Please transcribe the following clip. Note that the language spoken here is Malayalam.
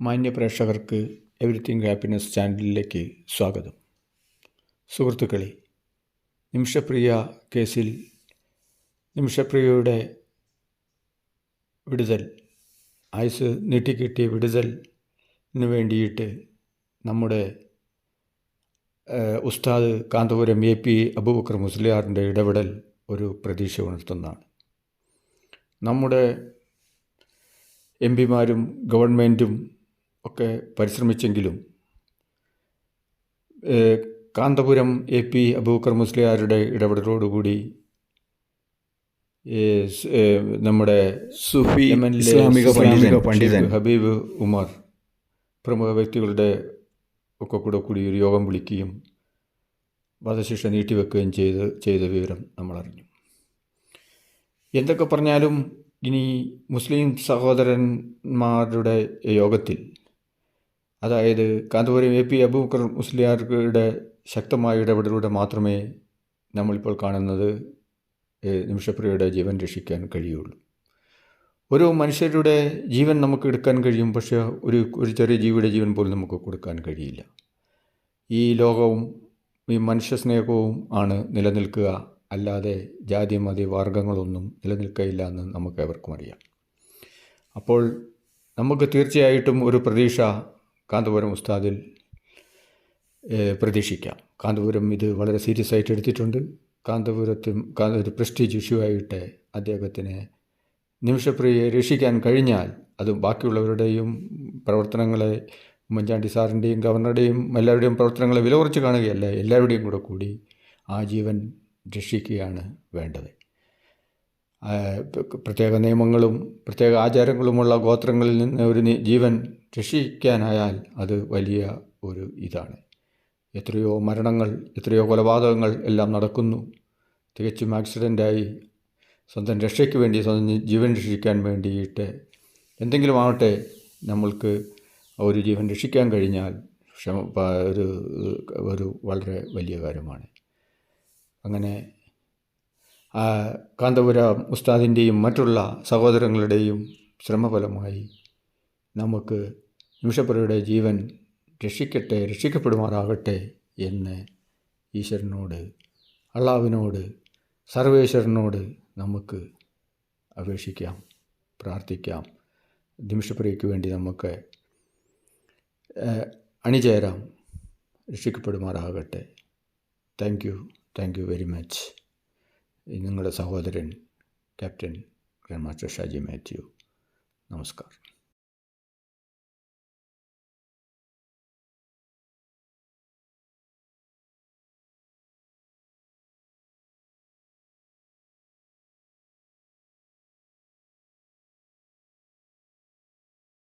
മാന്യ പ്രേക്ഷകർക്ക് എവരിത്തിങ് ഹാപ്പിനെസ് ചാനലിലേക്ക് സ്വാഗതം. സുഹൃത്തുക്കളെ നിമിഷപ്രിയ കേസിൽ നിമിഷപ്രിയയുടെ വിടുതൽ ആയുസ് നീട്ടിക്കിട്ടിയ വിടുതലിന് വേണ്ടിയിട്ട് നമ്മുടെ ഉസ്താദ് കാന്തപുരം എ പി അബൂബക്കർ മുസ്ലിയാറിന്റെ ഇടപെടൽ ഒരു പ്രതീക്ഷ ഉണർത്തുന്നതാണ്. നമ്മുടെ എം പിമാരും ഗവൺമെന്റും ഒക്കെ പരിശ്രമിച്ചെങ്കിലും കാന്തപുരം എ പി അബൂക്കർ മുസ്ലിയാരുടെ ഇടപെടലോടുകൂടി നമ്മുടെ സുഫി ഇസ്ലാമിക പണ്ഡിതൻ. ഹബീബ് ഉമർ പ്രമുഖ വ്യക്തികളുടെ ഒക്കെ കൂടെ കൂടി ഒരു യോഗം വിളിക്കുകയും വധശിക്ഷ നീട്ടിവെക്കുകയും ചെയ്ത് ചെയ്ത വിവരം നമ്മളറിഞ്ഞു. എന്തൊക്കെ പറഞ്ഞാലും ഇനി മുസ്ലിം സഹോദരന്മാരുടെ യോഗത്തിൽ അതായത് കാന്തപുരം എ പി അബൂബക്കർ മുസ്ലിയാർക്കുടെ ശക്തമായ ഇടപെടലൂടെ മാത്രമേ നമ്മളിപ്പോൾ കാണുന്നത് നിമിഷപ്രിയയുടെ ജീവൻ രക്ഷിക്കാൻ കഴിയുള്ളൂ. ഒരു മനുഷ്യരുടെ ജീവൻ നമുക്ക് എടുക്കാൻ കഴിയും പക്ഷേ ഒരു ഒരു ചെറിയ ജീവിയുടെ ജീവൻ പോലും നമുക്ക് കൊടുക്കാൻ കഴിയില്ല. ഈ ലോകവും ഈ മനുഷ്യ സ്നേഹവും ആണ് നിലനിൽക്കുക അല്ലാതെ ജാതി മതി വർഗങ്ങളൊന്നും നിലനിൽക്കില്ല എന്ന് നമുക്ക് എവർക്കും അറിയാം. അപ്പോൾ നമുക്ക് തീർച്ചയായിട്ടും ഒരു പ്രതീക്ഷ കാന്തപുരം ഉസ്താദിൽ പ്രതീക്ഷിക്കാം. കാന്തപുരം ഇത് വളരെ സീരിയസ് ആയിട്ട് എടുത്തിട്ടുണ്ട്. കാന്തപുരത്തും ഒരു പ്രസ്റ്റീജ് ഇഷ്യൂ ആയിട്ട് അദ്ദേഹത്തിന് നിമിഷപ്രിയയെ രക്ഷിക്കാൻ കഴിഞ്ഞാൽ അത് ബാക്കിയുള്ളവരുടെയും പ്രവർത്തനങ്ങളെ ഉമ്മൻചാണ്ടി സാറിന്റെയും ഗവർണറുടെയും എല്ലാവരുടെയും പ്രവർത്തനങ്ങളെ വില കുറച്ച് കാണുകയല്ല എല്ലാവരുടെയും കൂടെ കൂടി ആ ജീവൻ രക്ഷിക്കുകയാണ് വേണ്ടത്. പ്രത്യേക നിയമങ്ങളും പ്രത്യേക ആചാരങ്ങളുമുള്ള ഗോത്രങ്ങളിൽ നിന്ന് ഒരു ജീവൻ രക്ഷിക്കാനായാൽ അത് വലിയ ഒരു ഇതാണ്. എത്രയോ മരണങ്ങൾ എത്രയോ കൊലപാതകങ്ങൾ എല്ലാം നടക്കുന്നു. തികച്ചും ആക്സിഡന്റായി സ്വന്തം രക്ഷയ്ക്ക് വേണ്ടി സ്വന്തം ജീവൻ രക്ഷിക്കാൻ വേണ്ടിയിട്ട് എന്തെങ്കിലും ആവട്ടെ നമ്മൾക്ക് ഒരു ജീവൻ രക്ഷിക്കാൻ കഴിഞ്ഞാൽ ക്ഷമ ഒരു ഒരു വളരെ വലിയ കാര്യമാണ്. അങ്ങനെ കാന്തപുര ഉസ്താദിന്റെയും മറ്റുള്ള സഹോദരങ്ങളുടെയും ശ്രമഫലമായി നമുക്ക് നിമിഷപ്പുരയുടെ ജീവൻ രക്ഷിക്കട്ടെ രക്ഷിക്കപ്പെടുമാറാകട്ടെ എന്ന് ഈശ്വരനോട് അള്ളാവിനോട് സർവേശ്വരനോട് നമുക്ക് അപേക്ഷിക്കാം പ്രാർത്ഥിക്കാം. നിമിഷപ്രിയയ്ക്ക് വേണ്ടി നമുക്ക് അണിചേരാം രക്ഷിക്കപ്പെടുമാറാകട്ടെ. Thank you thank you very much നിങ്ങളുടെ സഹോദരൻ captain grand master Shaji Mathew. നമസ്കാരം.